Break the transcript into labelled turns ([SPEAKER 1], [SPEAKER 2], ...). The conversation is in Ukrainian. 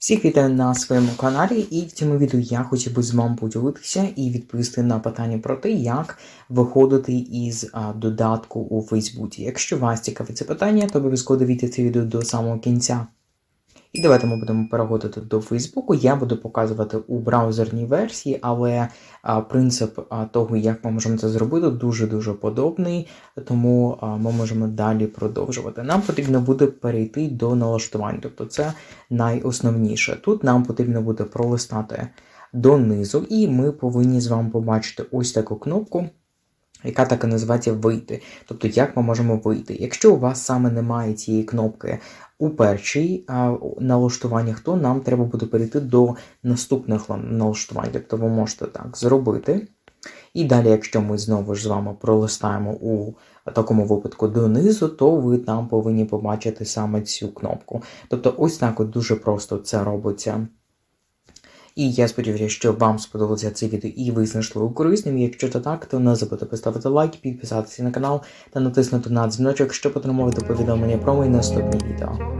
[SPEAKER 1] Всіх вітаю на своєму каналі, і в цьому відео я хотів би з вами поділитися і відповісти на питання про те, як виходити із додатку у Фейсбуці. Якщо вас цікавить це питання, то обов'язково дивіться це відео до самого кінця. І давайте ми будемо переходити до Фейсбуку. Я буду показувати у браузерній версії, але принцип того, як ми можемо це зробити, дуже-дуже подобний, тому ми можемо далі продовжувати. Нам потрібно буде перейти до налаштувань, тобто це найосновніше. Тут нам потрібно буде пролистати донизу, і ми повинні з вами побачити ось таку кнопку. Яка так і називається вийти. Тобто, як ми можемо вийти? Якщо у вас саме немає цієї кнопки у першій налаштуваннях, то нам треба буде перейти до наступних налаштувань. Тобто ви можете так зробити. І далі, якщо ми знову ж з вами пролистаємо у такому випадку донизу, то ви там повинні побачити саме цю кнопку. Тобто, ось так от дуже просто це робиться. І я сподіваюся, що вам сподобалося це відео і ви знайшли його корисним. Якщо це так, то не забудьте поставити лайк, підписатися на канал та натиснути на дзвіночок, щоб отримувати повідомлення про мої наступні відео.